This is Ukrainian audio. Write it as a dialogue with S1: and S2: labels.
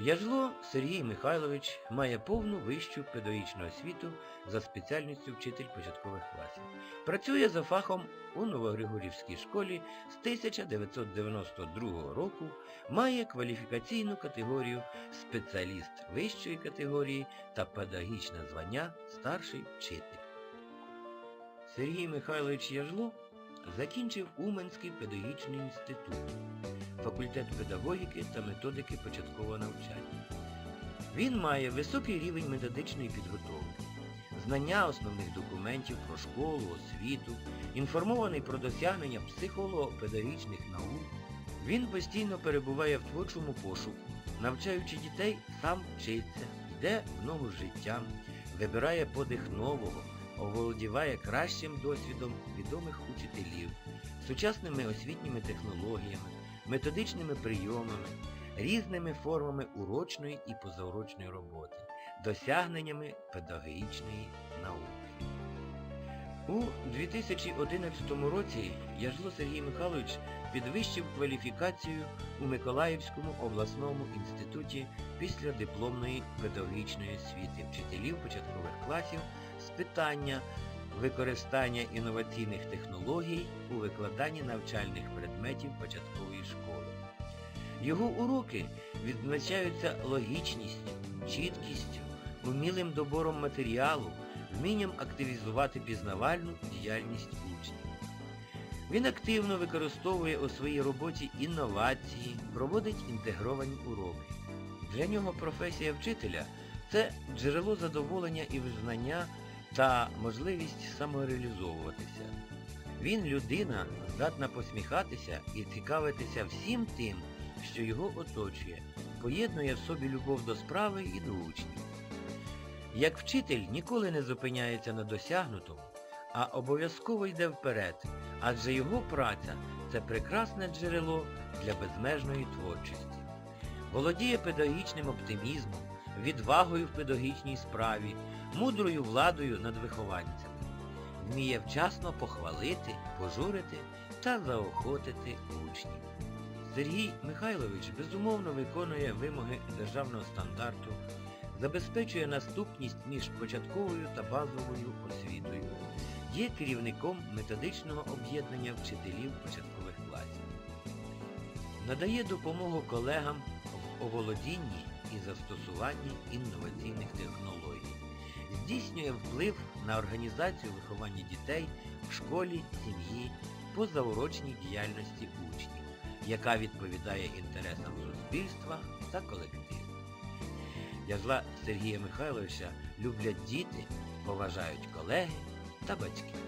S1: Яжло Сергій Михайлович має повну вищу педагогічну освіту за спеціальністю вчитель початкових класів. Працює за фахом у Новогригорівській школі з 1992 року, має кваліфікаційну категорію спеціаліст вищої категорії та педагогічне звання старший вчитель. Сергій Михайлович Яжло закінчив Уманський педагогічний інститут, факультет педагогіки та методики початкового навчання. Він має високий рівень методичної підготовки, знання основних документів про школу, освіту, інформований про досягнення психолого-педагогічних наук. Він постійно перебуває в творчому пошуку, навчаючи дітей, сам вчиться, йде в ногу з життям, вибирає подих нового, оволодіває кращим досвідом відомих учителів, сучасними освітніми технологіями, методичними прийомами, різними формами урочної і позаурочної роботи, досягненнями педагогічної науки. У 2011 році Яжло Сергій Михайлович підвищив кваліфікацію у Миколаївському обласному інституті після дипломної педагогічної освіти вчителів початкових класів з питання використання інноваційних технологій у викладанні навчальних предметів початкової школи. Його уроки відзначаються логічністю, чіткістю, умілим добором матеріалу, вмінням активізувати пізнавальну діяльність учнів. Він активно використовує у своїй роботі інновації, проводить інтегровані уроки. Для нього професія вчителя це джерело задоволення і визнання та можливість самореалізовуватися. Він людина, здатна посміхатися і цікавитися всім тим, що його оточує, поєднує в собі любов до справи і до учнів. Як вчитель ніколи не зупиняється на досягнутому, а обов'язково йде вперед, адже його праця це прекрасне джерело для безмежної творчості. Володіє педагогічним оптимізмом, відвагою в педагогічній справі, мудрою владою над вихованцями. Вміє вчасно похвалити, пожурити та заохотити учнів. Сергій Михайлович безумовно виконує вимоги державного стандарту, забезпечує наступність між початковою та базовою освітою, є керівником методичного об'єднання вчителів початкових класів. Надає допомогу колегам в оволодінні і застосуванні інноваційних здійснює вплив на організацію виховання дітей в школі, сім'ї, позаурочній діяльності учнів, яка відповідає інтересам суспільства та колективу. Язла Сергія Михайловича люблять діти, поважають колеги та батьки.